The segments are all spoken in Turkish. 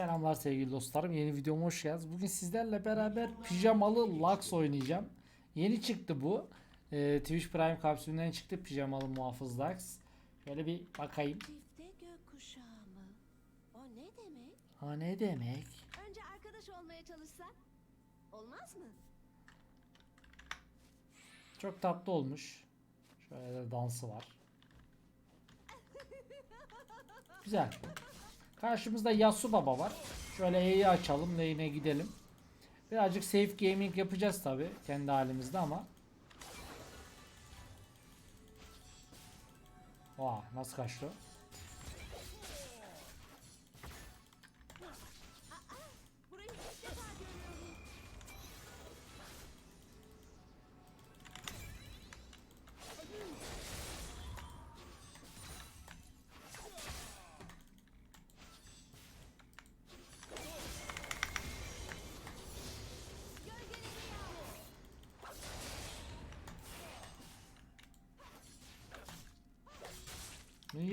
Selamlar sevgili dostlarım. Yeni videoma hoş geldiniz. Bugün sizlerle beraber pijamalı Lux oynayacağım. Yeni çıktı bu. Ee, Twitch Prime kapsülünden çıktı pijamalı muhafız Lux. Şöyle bir bakayım. O ne demek? Ha ne demek? Önce arkadaş olmaya çalışsak? Olmaz mı? Çok tatlı olmuş. Şöyle de dansı var. Güzel. Karşımızda Yasu Baba var. Şöyle E'yi açalım. Lane'e gidelim. Birazcık safe gaming yapacağız tabi. Kendi halimizde ama. Oha nasıl kaçtı?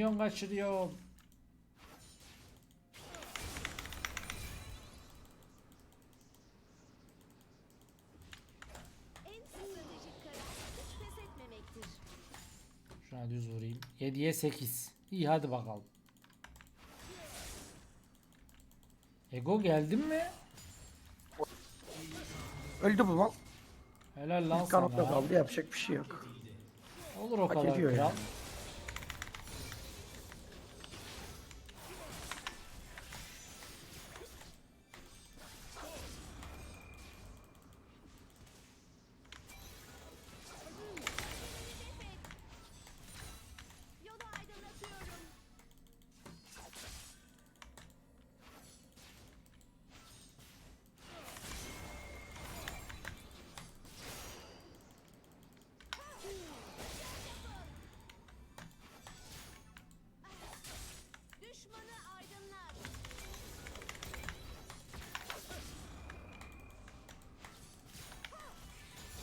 Milyon kaçırıyor. En stratejik karar hiç pes etmemektir. Şuna düz vurayım. 7'ye 8. İyi hadi bakalım. Ego geldin mi? Öldü bu mal. Helal lan İlk kanatla sana. kaldı yapacak bir şey yok. Olur o Hak kadar ediyor kral. yani.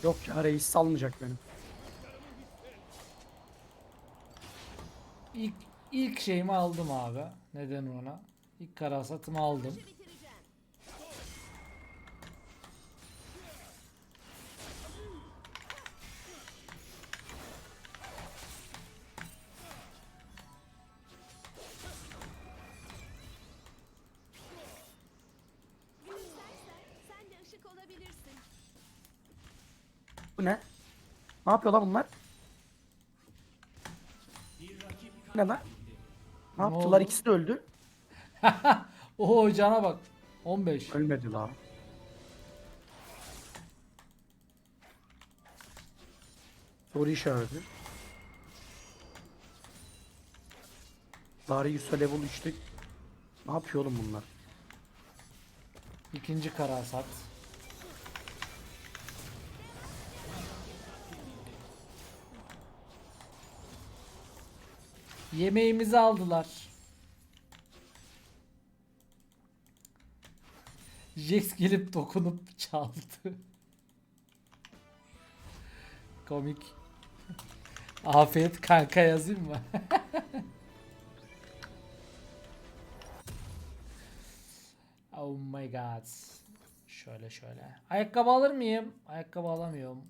Yok ya reis salmayacak benim. İlk, ilk şeyimi aldım abi. Neden ona? İlk karasatımı aldım. Bu ne? Ne yapıyor lan bunlar? Bu Ne lan? Ne Ne yaptılar? oldu? İkisi de öldü. Oho cana bak. 15. Ölmedi la. Soru işareti. Darius'a level 3'te. Ne yapıyor oğlum bunlar? İkinci karasat. Yemeğimizi aldılar. Jax gelip dokunup çaldı. Komik. Afiyet kanka yazayım mı? oh my god. Şöyle şöyle. Ayakkabı alır mıyım? Ayakkabı alamıyorum.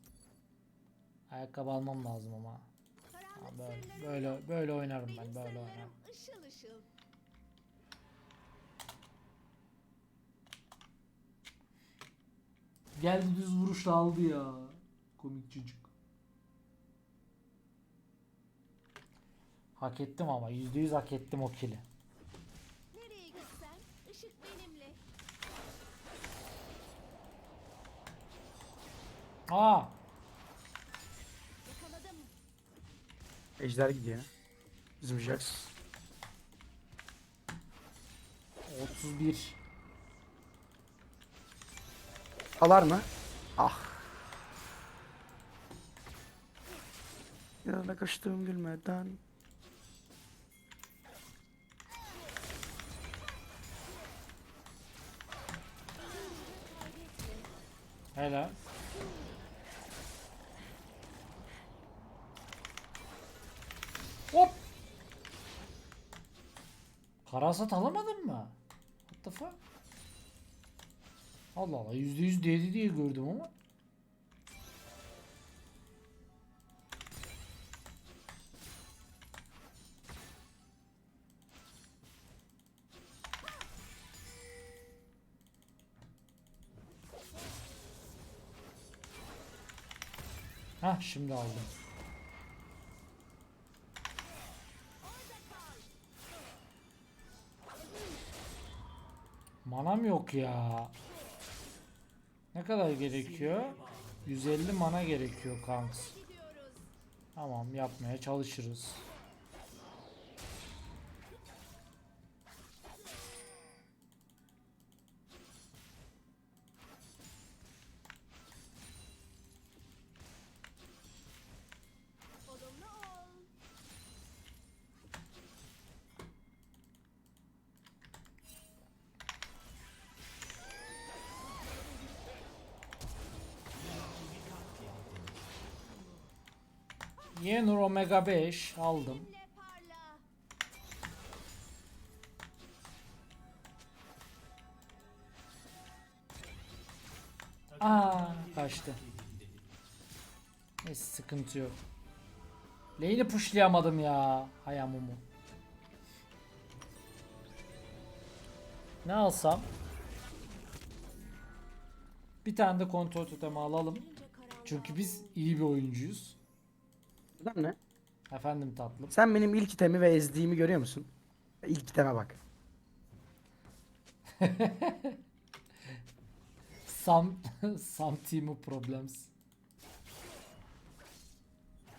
Ayakkabı almam lazım ama. Böyle, böyle böyle oynarım ben böyle oynarım. ışıl ışıl. Geldi düz vuruşla aldı ya. Komik çocuk. Hak ettim ama yüzde yüz hak ettim o kili. Nereye gitsen ışık benimle. Aa, Ejder gidiyor. Bizim Jax. 31. Alar mı? Ah. Yanına kaçtığım gülmeden. Helal. Hop. Karasat alamadın mı? What the Mustafa? Allah Allah %100 değdi diye gördüm ama. Hah şimdi aldım. Manam yok ya. Ne kadar gerekiyor? 150 mana gerekiyor kanks. Tamam yapmaya çalışırız. Yenur Omega 5 aldım. Aa kaçtı. Neyse sıkıntı yok. Lane'i pushlayamadım ya. Hayamumu. Ne alsam? Bir tane de kontrol totemi alalım. Çünkü biz iyi bir oyuncuyuz. Buradan ne? Efendim tatlım. Sen benim ilk itemi ve ezdiğimi görüyor musun? İlk iteme bak. Some, some team problems.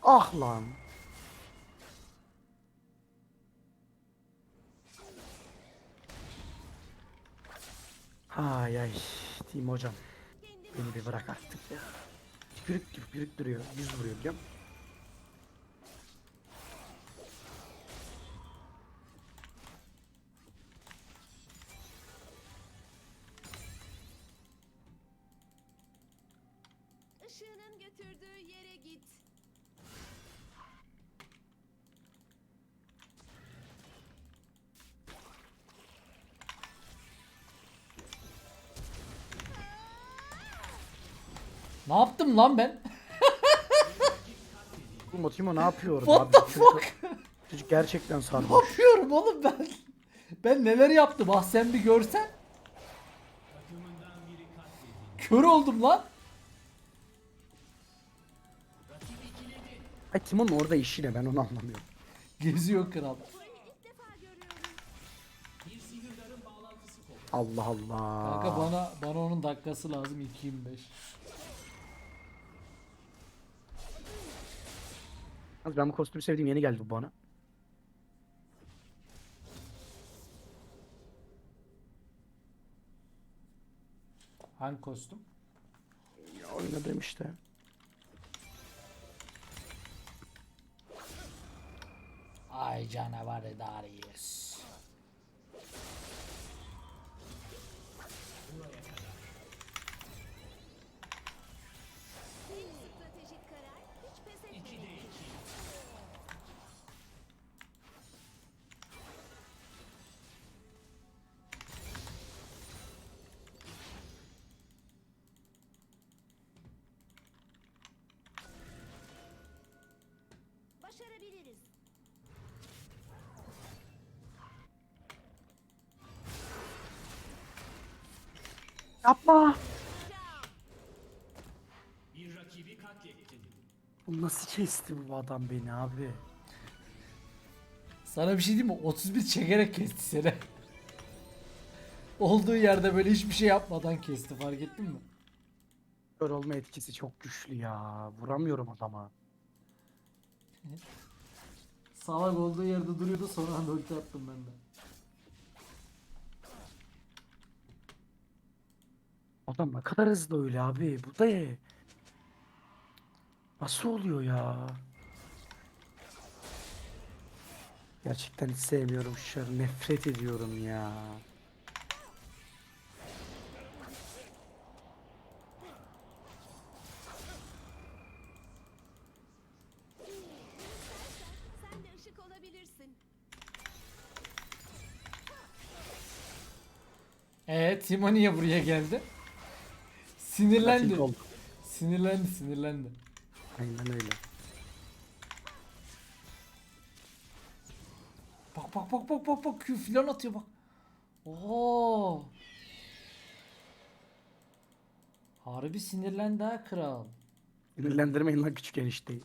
Ah lan. Ay ay. Team hocam. Beni bir bırak artık ya. Tükürük gibi tükürük duruyor. Yüz vuruyor biliyor musun? Işığının götürdüğü yere git. Ne yaptım lan ben? Bu Timo ne yapıyor What abi? the Çocuk- fuck? Çocuk gerçekten Ne sarmış. yapıyorum oğlum ben? Ben neler yaptım ah sen bir görsen. Kör oldum lan. Ay Timo'nun orada işi ne ben onu anlamıyorum. Geziyor kral. Allah Allah. Kanka bana bana onun dakikası lazım 2.25. Yalnız Ben bu kostümü sevdiğim yeni geldi bu bana. Hangi kostüm? Ya oynadığım işte. Ay canavarı Darius. Yapma. Bir rakibi katlettin. Bu nasıl kesti bu adam beni abi? Sana bir şey diyeyim mi? 31 çekerek kesti seni. Olduğu yerde böyle hiçbir şey yapmadan kesti fark ettin mi? Kör olma etkisi çok güçlü ya. Vuramıyorum adama. Salak olduğu yerde duruyordu sonra ulti attım ben de. Adam ne kadar hızlı öyle abi. Bu da ne? Nasıl oluyor ya? Gerçekten hiç sevmiyorum şu. Nefret ediyorum ya. Sen de ışık olabilirsin. Ee Timo niye buraya geldi? Sinirlendi. Oldu. Sinirlendi sinirlendi. Aynen öyle. Bak bak bak bak bak bak Q filan atıyor bak. Oo. Harbi sinirlendi ha kral. Sinirlendirmeyin lan küçük enişteyi.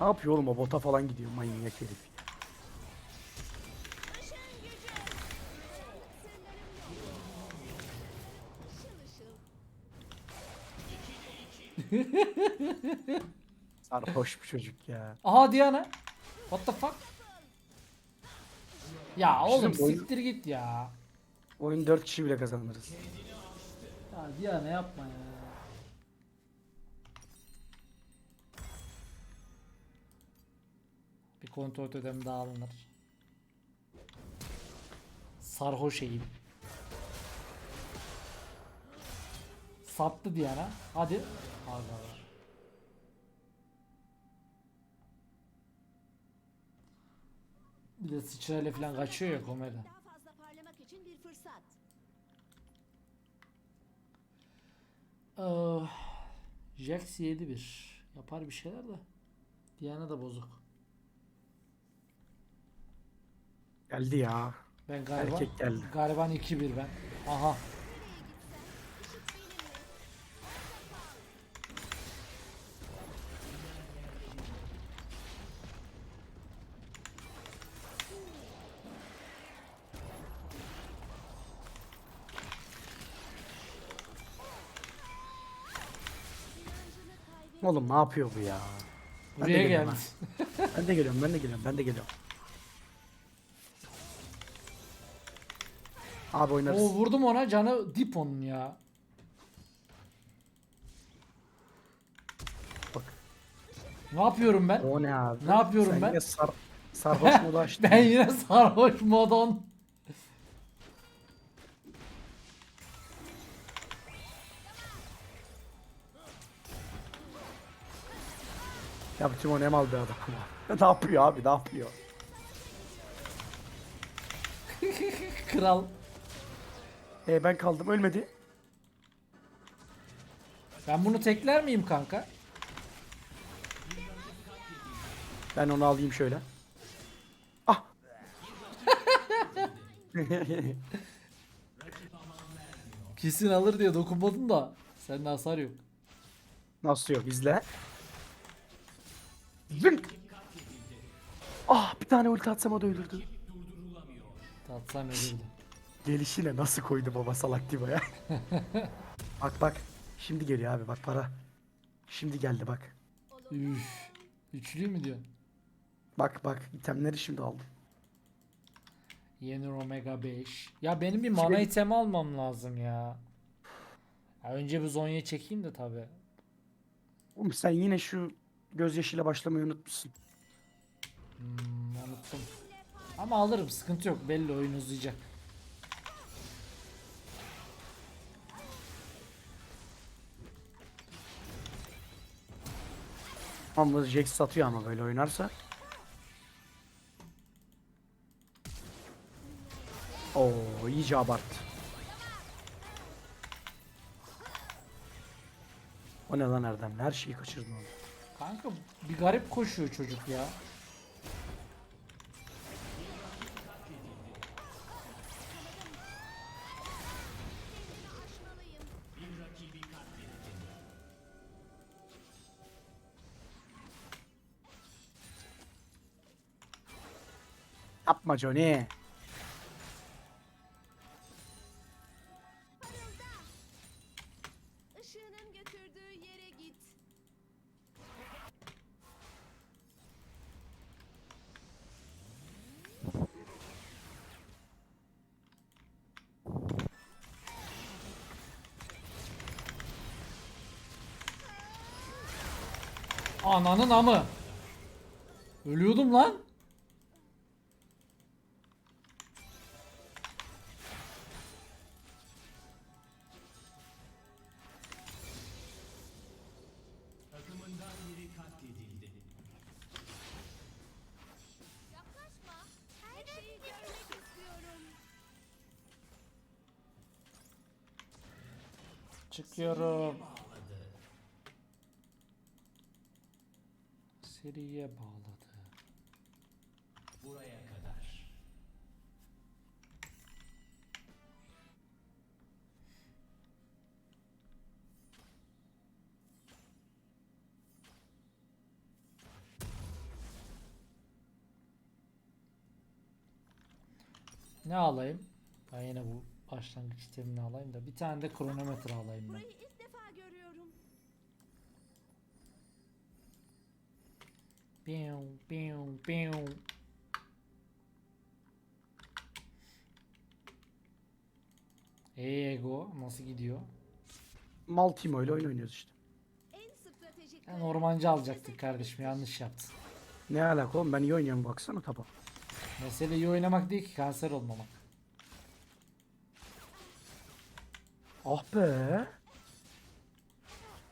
Ne yapıyor oğlum o bota falan gidiyor manyak herif. Sarhoş bu çocuk ya. Aha Diana. What the fuck? Ya oğlum Bizim oyun- siktir git ya. Oyun 4 kişi bile kazanırız. Ya Diana yapma ya. Bir kontrol ödemi daha alınır. Sarhoş eğim. Sattı Diana. Hadi. Aga. Bir de sıçrayla falan kaçıyor ya komedi. Daha fazla parlamak için bir fırsat. Ah, Jax 7-1. Yapar bir şeyler de. Diana da bozuk. Geldi ya. Ben galiba Erkek geldi. gariban 2-1 ben. Aha. Oğlum ne yapıyor bu ya? Ben de Buraya geldi. ha. Ben de geliyorum, ben de geliyorum, ben de geliyorum. Abi oynarız. Oo vurdum ona canı dip onun ya. Bak. Ne yapıyorum ben? O ne abi? Ne yapıyorum Sen ben? yine sar, sarhoş modu açtın. Ben yine sarhoş modon. Ya bu Timon Emal bir adam. ne yapıyor abi, ne yapıyor? Kral. E ben kaldım, ölmedi. Ben bunu tekler miyim kanka? Ben onu alayım şöyle. Ah! Kesin alır diye dokunmadım da. Sende hasar yok. Nasıl yok, izle. Zınk! Ah bir tane ulti atsam o da ölürdü. Tatsan ölürdü. Gelişine nasıl koydu baba salak Timo'ya. bak bak. Şimdi geliyor abi bak para. Şimdi geldi bak. Üf. Üçlü mü diyorsun? Bak bak itemleri şimdi aldım. Yeni Omega 5. Ya benim bir mana itemi almam lazım ya. ya önce bir Zonya çekeyim de tabi. Oğlum sen yine şu gözyaşıyla başlamayı unutmuşsun. Hmm, unuttum. Ama alırım sıkıntı yok belli oyun uzayacak. Ama Jax satıyor ama böyle oynarsa. Oo iyice abarttı. O ne lan Erdem? Her şeyi kaçırdın oğlum. Kanka bir garip koşuyor çocuk ya. Yapma Johnny. Ananın amı. Ölüyordum lan. Takımından biri katledildi. Yaklaşma. Her şeyi görmek istiyorum. Çıkıyorum. Seriye bağladı. Buraya kadar. Ne alayım? Ben yine bu başlangıç sistemini alayım da bir tane de kronometre alayım ben. Piu, piu. Ey Ego nasıl gidiyor? Mal Timo ile oyun oynuyoruz işte. Ben ormancı alacaktık kardeşim yanlış yaptın. Ne alaka oğlum ben iyi oynuyorum baksana tapa. Mesele iyi oynamak değil ki kanser olmamak. Ah be.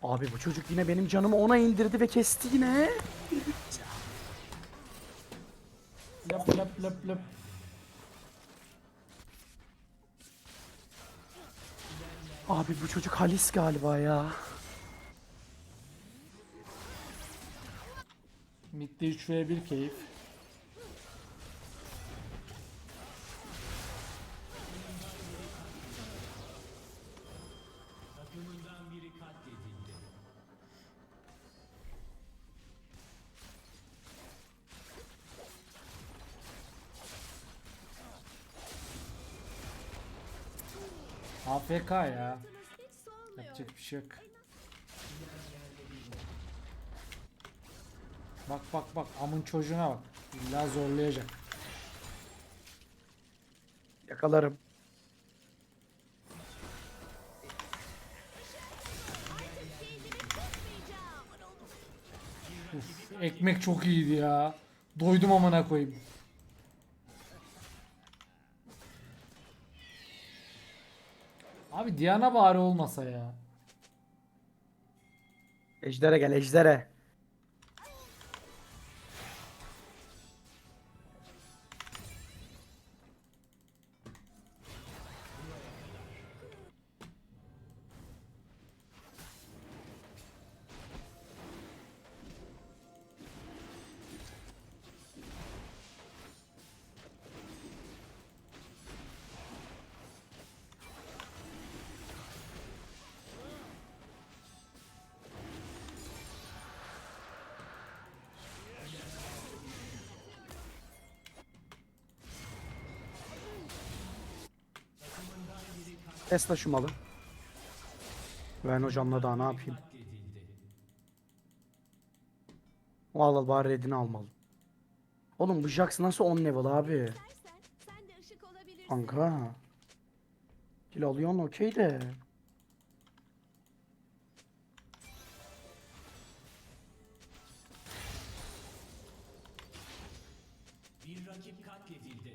Abi bu çocuk yine benim canımı ona indirdi ve kesti yine. Lap lap lap lap. Abi bu çocuk Halis galiba ya. Mid'de 3 v 1 keyif. AFK ya. Yapacak bir şey yok. Bak bak bak amın çocuğuna bak. İlla zorlayacak. Yakalarım. Uf, ekmek çok iyiydi ya. Doydum amına koyayım. Abi Diana bari olmasa ya. Ejder'e gel Ejder'e. Tesla şu. Ben hocamla daha ne yapayım? Al al bari redini almalı. Oğlum bu Jax nasıl 10 level abi? Kanka. Kill alıyorsun okey de. Bir rakip katledildi.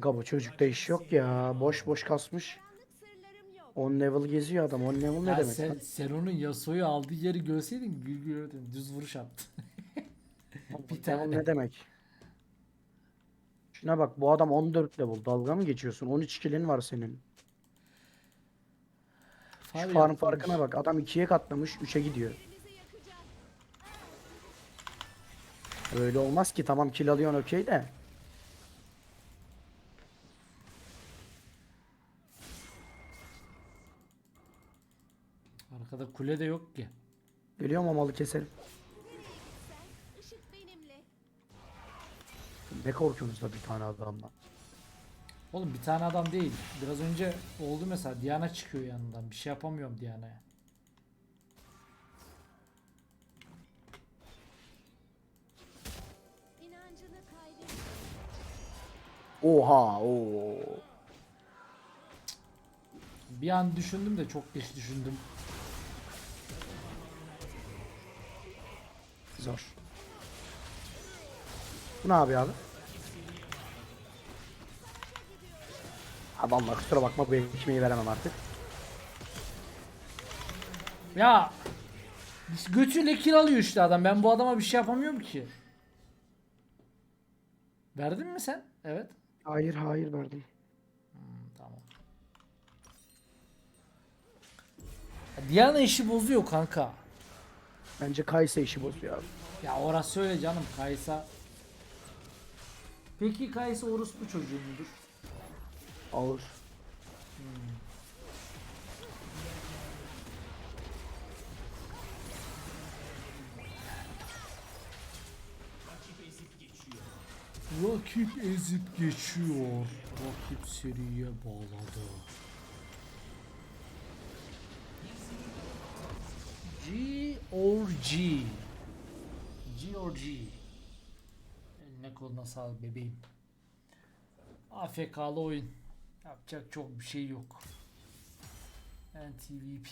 Kanka bu çocukta iş yok ya. Boş boş kasmış. 10 level geziyor adam. 10 level ne Ya demek? sen, lan? sen onun Yasuo'yu aldığı yeri görseydin gül gülürdün. Düz vuruş attı. bir Level tane. ne demek? Şuna bak bu adam 14 level. Dalga mı geçiyorsun? 13 kill'in var senin. Şu Farm farkına bak. Adam 2'ye katlamış. 3'e gidiyor. Birinizi yakacağım. Öyle olmaz ki. Tamam kill alıyorsun okey de. Arkada kule de yok ki. Geliyor mu malı keselim. Ne korkuyorsunuz da bir tane adamdan. Oğlum bir tane adam değil. Biraz önce oldu mesela Diana çıkıyor yanından. Bir şey yapamıyorum Diana'ya. Oha o. Bir an düşündüm de çok geç düşündüm. Zor. Bu ne yapıyor abi? Ha vallahi kusura bakma bu ekmeği veremem artık. Ya götüyle kill alıyor işte adam. Ben bu adama bir şey yapamıyorum ki. Verdin mi sen? Evet. Hayır hayır verdim. Hmm, tamam. Diana işi bozuyor kanka. Bence Kayse işi bozuyor abi. Ya orası öyle canım Kaysa. Peki Kaysa orospu çocuğu mudur? Ağır. Rakip ezip geçiyor. Rakip seriye bağladı. G or G. G or G. Eline koluna sağlık bebeğim. AFK'lı oyun. Yapacak çok bir şey yok. NTVP.